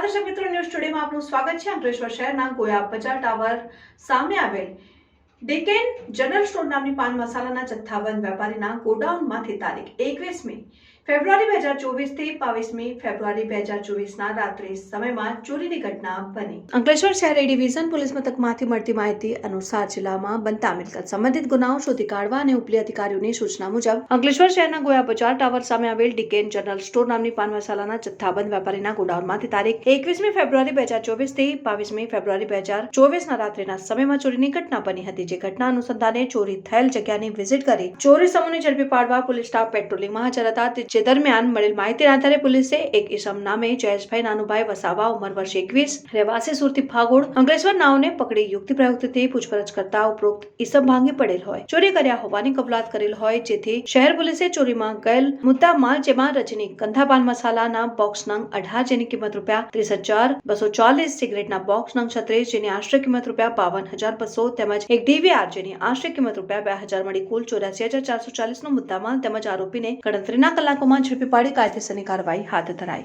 નમસ્કાર દર્શક મિત્રો, ન્યૂઝ સ્ટુડિયોમાં આપનું સ્વાગત છે. અંકલેશ્વર શહેરના ગોયા બજાર ટાવર સામે આવેલ ડેકેન જનરલ સ્ટોર નામની પાન મસાલાના જથ્થાબંધ વેપારીના ગોડાઉનમાંથી તારીખ એકવીસમી ફેબ્રુઆરી બે હજાર ચોવીસથી બાવીસમી ફેબ્રુઆરી બે હજાર ચોવીસના રાત્રે સમયમાં ચોરીની ઘટના બની. અંકલેશ્વર શહેર એ ડિવિઝન પોલીસ મથકમાંથી મળતી માહિતી અનુસાર જિલ્લામાં બનતા મિલકત સંબંધિત ગુનાઓ શોધી કાઢવા અને ઉપલી અધિકારીઓની સૂચના મુજબ, અંકલેશ્વર શહેરના ગોયા બજાર ટાવર સામે આવેલ ડિકેન જનરલ સ્ટોર નામની પાન મસાલાના જથ્થાબંધ વેપારીના ગોડાઉનમાંથી તારીખ એકવીસમી ફેબ્રુઆરી બે હજાર ચોવીસથી બાવીસમી ફેબ્રુઆરી બે હજાર ચોવીસના રાત્રિના સમયમાં ચોરીની ઘટના બની હતી, જે ઘટના અનુસંધાને ચોરી થયેલ જગ્યાની વિઝિટ કરી ચોરી સમૂહને ઝડપી પાડવા પોલીસ સ્ટાફ પેટ્રોલિંગમાં હાજર હતા. જે દરમિયાન મળેલ માહિતીના આધારે પોલીસે એક ઈસમ નામે જયેશભાઈ નાનુભાઈ વસાવા ઉંમર વર્ષ એકવીસ, રહેવાસી સુરતી ફાગોળ, અંકલેશ્વર નાવને પકડી યુક્તિ પ્રયુક્તિથી પૂછપરછ કરતા ઉપરોક્ત ઈસમ ભાંગી પડેલ હોય. ચોરી કર્યા હોવાની કબૂલાત કરેલ હોય જેથી શહેર પોલીસે ચોરીમાં ગયેલ મુદ્દા જેમાં રજની કંથાપાન મસાલાના બોક્સ નંગ અઢાર જેની કિંમત રૂપિયા ત્રીસ હજાર બસો ચાલીસ, સિગરેટના બોક્સ નંગ છત્રીસ જેની આશરે કિંમત રૂપિયા બાવન હજાર બસો તેમજ એક ડીવીઆર જેની આશરે કિંમત રૂપિયા બે હજાર મળી કુલ ચોર્યાસી હજાર ચારસો ચાલીસ નો મુદ્દામાલ તેમજ આરોપીને ગણતરીના કલાકોમાં ઝડપી પાડી કાયદેસરની કાર્યવાહી હાથ ધરાઈ.